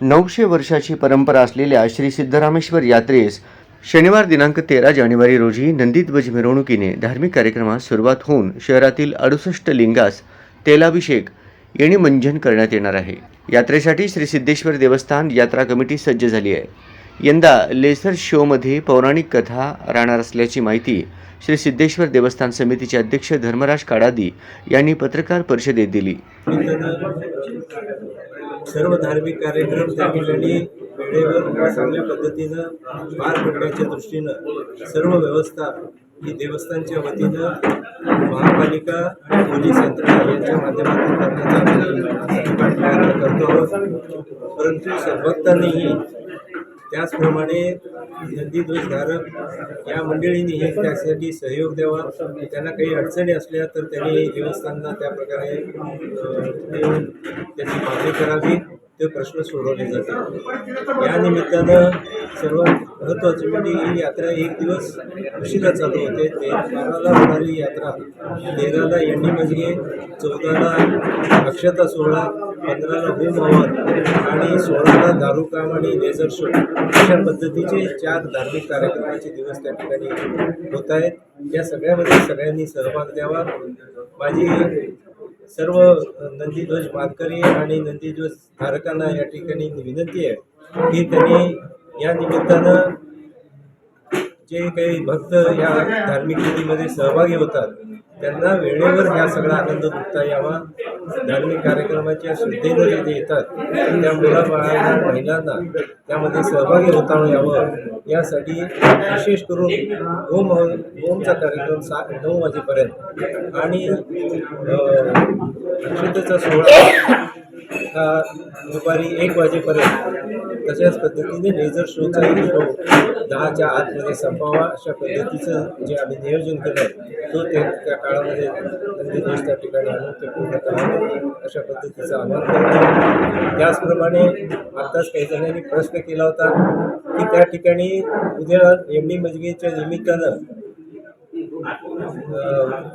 नऊशे वर्षाची परंपरा असलेल्या श्री सिद्धरामेश्वर यात्रेस शनिवार दिनांक तेरा जानेवारी रोजी नंदीध्वज मिरवणुकीने धार्मिक कार्यक्रमास सुरुवात होऊन शहरातील अडुसष्ट लिंगास तेलाभिषेक येणी मंजन करण्यात येणार आहे. यात्रेसाठी श्री सिद्धेश्वर देवस्थान यात्रा कमिटी सज्ज झाली आहे. यंदा लेसर शोमध्ये पौराणिक कथा राहणार असल्याची माहिती श्री सिद्धेश्वर देवस्थान समितीचे अध्यक्ष धर्मराज काडादी यांनी पत्रकार परिषदेत दिली. सर्व धार्मिक कार्यक्रम त्या ठिकाणी वेळेवर चांगल्या पद्धतीनं पार पडण्याच्या दृष्टीनं सर्व व्यवस्था ही देवस्थानच्या वतीनं महापालिका आणि पोलीस यंत्रणा यांच्या माध्यमातून करण्याचा प्रयत्न करतो. आहोत परंतु सद्भक्तांनीही त्याचप्रमाणे नंदीध्वजधारक या मंडळींनीही त्यासाठी सहयोग द्यावा. त्यांना काही अडचणी असल्या तर त्यांनी देवस्थानला त्या प्रकारे त्याची मागणी करावी. ते प्रश्न सोडवले जातात. या निमित्तानं सर्वात महत्त्वाची म्हणजे ही यात्रा एक दिवस उशिरा चालू होते. ते बाराला होणारी यात्रा. तेराला यांनी मजगे चौदाला अक्षता सोहळा पंधराला होम हवन आणि सोळाला दारू काम आणि लेझर शो. अशा पद्धतीचे चार धार्मिक कार्यक्रमाचे दिवस त्या ठिकाणी होत आहेत. या सगळ्यामध्ये सगळ्यांनी सहभाग द्यावा. माझी सर्व नंदीध्वज मानकरी आणि नंदीध्वज धारकांना या ठिकाणी विनंती आहे की त्यांनी या निमित्तानं जे काही भक्त या धार्मिक विधीमध्ये सहभागी होतात त्यांना वेळेवर ह्या सगळा आनंद लुटता यावा. धार्मिक कार्यक्रमाच्या श्रद्धेनं जे येतात त्या मुलाबाळांना महिलांना त्यामध्ये सहभागी होता यावं. यासाठी विशेष करून होम होमचा कार्यक्रम सा नऊ वाजेपर्यंत आणि अ, अक्षतेचा सोहळा हा दुपारी एक वाजेपर्यंत. तशाच पद्धतीने लेझर शोचाही शो दहाच्या आतमध्ये संपावा अशा पद्धतीचं जे आम्ही नियोजन केलं आहे तो ते त्या काळामध्ये नंदीदेश त्या ठिकाणी आणून ते पूर्ण करावं अशा पद्धतीचं आवाहन करतो. त्याचप्रमाणे आत्ताच काही जणांनी प्रश्न केला होता की त्या ठिकाणी उद्या एमडी मजगेच्या निमित्तानं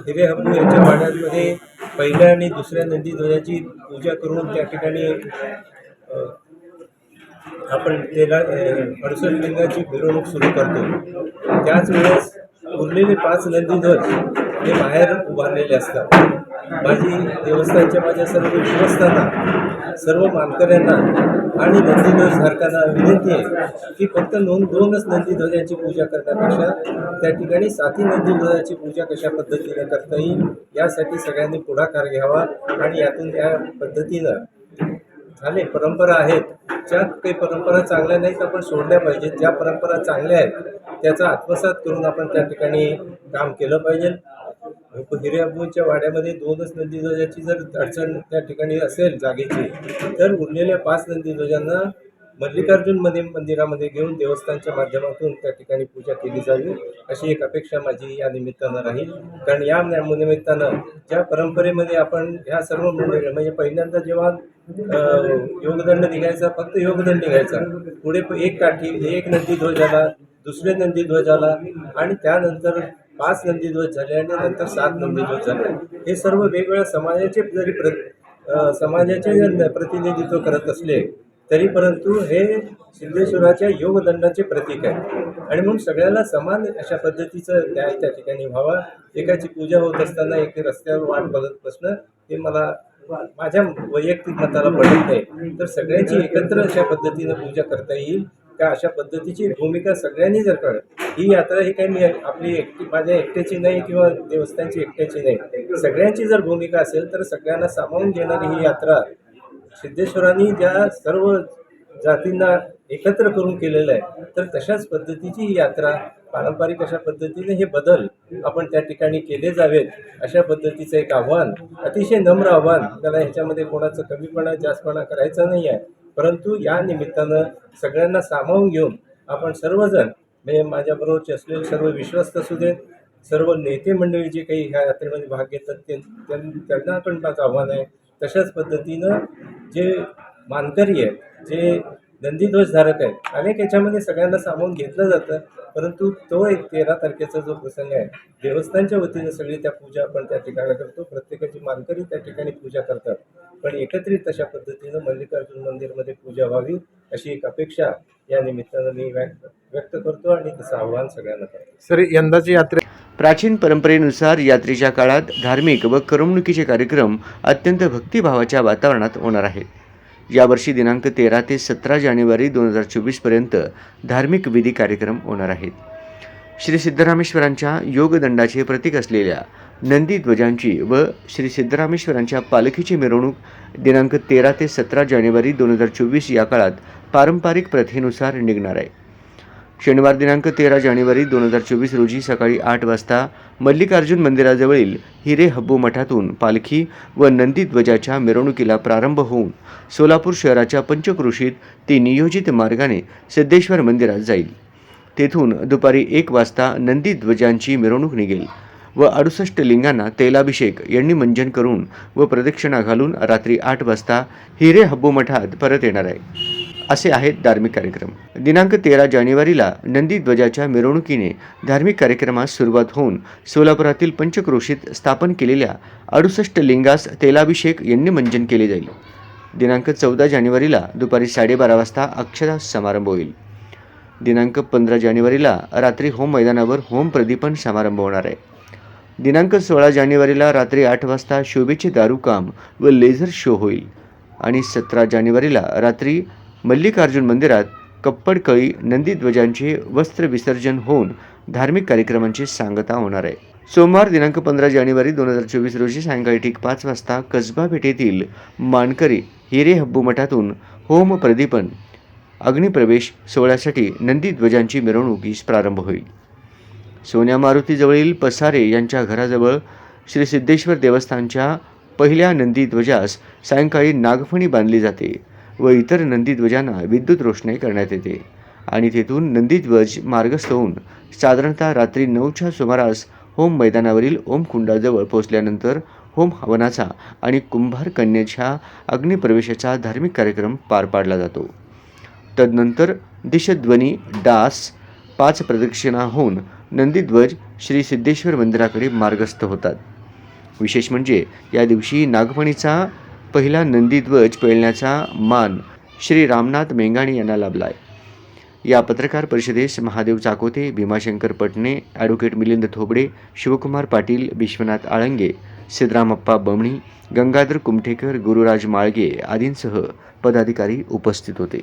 हिरे हब्बू यांच्या वाड्यांमध्ये पहिल्या आणि दुसऱ्या नंदी ध्वजाची पूजा करून त्या ठिकाणी आपण त्याला अडुसष्ट मिरवणूक सुरू करतो. त्याच वेळेस उरलेले पाच नंदीध्वज हे बाहेर उभारलेले असतात. माझी देवस्थानच्या माझ्या सर्व विश्वस्तांना सर्व मानकऱ्यांना आणि नंदीध्वज धारकांना विनंती आहे की फक्त नोंद दोनच नंदीध्वजांची पूजा करण्यापेक्षा त्या ठिकाणी साती नंदीध्वजाची पूजा कशा पद्धतीने करता येईल यासाठी सगळ्यांनी पुढाकार घ्यावा आणि यातून त्या पद्धतीनं झाले परंपरा आहेत. ज्या काही परंपरा चांगल्या नाहीत आपण सोडल्या पाहिजेत. ज्या परंपरा चांगल्या आहेत त्याचा आत्मसात करून आपण त्या ठिकाणी काम केलं पाहिजे. हिरे वाड्यामध्ये दोनच नंदीध्वजाची जर अडचण त्या ठिकाणी असेल जागेची तर उरलेल्या पाच नंदीध्वजांना मल्लिकार्जुनमध्ये मंदिरामध्ये घेऊन देवस्थानच्या माध्यमातून त्या ठिकाणी पूजा केली जावी अशी एक अपेक्षा माझी या निमित्तानं राहील. कारण या निमित्तानं ज्या परंपरेमध्ये आपण ह्या सर्व मंडळी म्हणजे पहिल्यांदा जेव्हा योगदंड निघायचा फक्त योगदंड निघायचा. पुढे एक काठी एक नंदी ध्वजाला दुसरे नंदी आला आणि त्यानंतर पाच नंदीध्वज झाले आणि नंतर सात नंदीध्वज झाले. हे सर्व वेगवेगळ्या समाजाचे जरी प्र समाजाचे प्रतिनिधित्व करत असले तरी परंतु हे सिद्धेश्वराच्या योगदंडाचे प्रतीक आहे. आणि म्हणून सगळ्याला समान अशा पद्धतीचं न्याय त्या ठिकाणी व्हावा. एकाची पूजा होत असताना एक रस्त्यावर वाट बघत बसणं हे मला माझ्या वैयक्तिक मताला पडत नाही. तर सगळ्यांची एकत्र अशा पद्धतीनं पूजा करता येईल. का अशा पद्धतीची भूमिका सगळ्यांनी जर कळत ही यात्रा ही काही मी आपली एकटी माझ्या एकट्याची नाही किंवा देवस्थानची एकट्याची नाही. सगळ्यांची जर भूमिका असेल तर सगळ्यांना सामावून घेणारी ही यात्रा सिद्धेश्वरांनी ज्या सर्व जातींना एकत्र करून केलेलं आहे तर तशाच पद्धतीची ही यात्रा पारंपरिक अशा पद्धतीने हे बदल आपण त्या ठिकाणी केले जावेत अशा पद्धतीचं एक आव्हान अतिशय नम्र आव्हान त्याला ह्याच्यामध्ये कोणाचं कमीपणा जास्तपणा करायचा नाही आहे. परंतु या निमित्तानं सगळ्यांना सामावून घेऊन आपण सर्वजण म्हणजे माझ्याबरोबरचे असलेले सर्व विश्वस्त असू देत सर्व नेते मंडळी जे काही ह्या यात्रेमध्ये भाग घेतात ते त्यां- त्यांना पण माझं आव्हान आहे. तशाच पद्धतीनं जे मानकरी आहेत जे नंदीध्वजधारक आहेत अनेक याच्यामध्ये सगळ्यांना सामावून घेतलं जातं परंतु तो एक तेरा तारखेचा जो प्रसंग आहे देवस्थानच्या वतीनं सगळी त्या पूजा आपण त्या ठिकाणी करतो प्रत्येकाची मानकरी त्या ठिकाणी पूजा करतात. पण एकत्रित अशा पद्धतीनं मल्लिकार्जुन मंदिरमध्ये पूजा व्हावी अशी एक अपेक्षा या निमित्तानं मी व्यक्त व्यक्त करतो आणि तसं आव्हान सगळ्यांना करतो. सर यंदाची यात्रे प्राचीन परंपरेनुसार यात्रेच्या काळात धार्मिक व करमणुकीचे कार्यक्रम अत्यंत भक्तिभावाच्या वातावरणात होणार आहेत यावर्षी दिनांक तेरा ते सतरा जानेवारी दोन हजार चोवीसपर्यंत धार्मिक विधी कार्यक्रम होणार आहेत. श्री सिद्धरामेश्वरांच्या योगदंडाचे प्रतीक असलेल्या नंदी ध्वजांची व श्री सिद्धरामेश्वरांच्या पालखीची मिरवणूक दिनांक तेरा ते सतरा जानेवारी दोन हजार चोवीस या काळात पारंपरिक प्रथेनुसार निघणार आहे. शनिवार दिनांक तेरा जानेवारी दोन हजार चोवीस रोजी सकाळी आठ वाजता मल्लिकार्जुन मंदिराजवळील हिरे हब्बू मठातून पालखी व नंदीध्वजाच्या मिरवणुकीला प्रारंभ होऊन सोलापूर शहराच्या पंचक्रोशीत ती नियोजित मार्गाने सिद्धेश्वर मंदिरात जाईल. तेथून दुपारी एक वाजता नंदीध्वजांची मिरवणूक निघेल. व अडुसष्ट लिंगांना तेलाभिषेक यांनी मंजन करून व प्रदक्षिणा घालून रात्री आठ वाजता हिरे हब्बू मठात परत येणार आहे. असे आहेत धार्मिक कार्यक्रम. दिनांक तेरा जानेवारीला नंदीध्वजाच्या मिरवणुकीने धार्मिक कार्यक्रमास सुरुवात होऊन सोलापुरातील पंचक्रोशीत स्थापन केलेल्या अडुसष्ट लिंगास तेलाभिषेक यांनी मंजन केले जाईल. दिनांक चौदा जानेवारीला दुपारी साडेबारा वाजता अक्षता समारंभ होईल. दिनांक पंधरा जानेवारीला रात्री होम मैदानावर होम प्रदीपन समारंभ होणार आहे. दिनांक सोळा जानेवारीला रात्री आठ वाजता शोभेचे दारूकाम व लेझर शो होईल. आणि सतरा जानेवारीला रात्री मल्लिकार्जुन मंदिरात कप्पडकळी नंदीध्वजांचे वस्त्र विसर्जन होऊन धार्मिक कार्यक्रमांची सांगता होणार आहे. सोमवार दिनांक पंधरा जानेवारी दोन हजार चोवीस रोजी सायंकाळी ठीक पाच वाजता कसबा पेठेतील मानकरी हिरे हब्बू मठातून होम प्रदीपन अग्निप्रवेश सोहळ्यासाठी नंदीध्वजांची मिरवणुकीस प्रारंभ होईल. सोन्या मारुतीजवळील पसारे यांच्या घराजवळ श्री सिद्धेश्वर देवस्थानच्या पहिल्या नंदीध्वजास सायंकाळी नागफणी बांधली जाते व इतर नंदीध्वजांना विद्युत रोषणाई करण्यात येते. आणि तेथून नंदीध्वज मार्गस्थ होऊन साधारणतः रात्री नऊच्या सुमारास होम मैदानावरील ओमकुंडाजवळ पोहोचल्यानंतर होम हवनाचा आणि कुंभार कन्येच्या अग्निप्रवेशाचा धार्मिक कार्यक्रम पार पाडला जातो. तदनंतर दिशध्वनी डास पाच प्रदक्षिणा होऊन नंदीध्वज श्री सिद्धेश्वर मंदिराकडे मार्गस्थ होतात. विशेष म्हणजे या दिवशी नागपणीचा पहिला नंदीध्वज पेळण्याचा मान श्री रामनाथ मेंगाणी यांना लाभला आहे या पत्रकार परिषदेस महादेव चाकोते भीमाशंकर पटणे ॲडव्होकेट मिलिंद थोबडे शिवकुमार पाटील विश्वनाथ आळंगे सिद्धरामप्पा बमणी गंगाधर कुमठेकर गुरुराज माळगे आदींसह पदाधिकारी उपस्थित होते.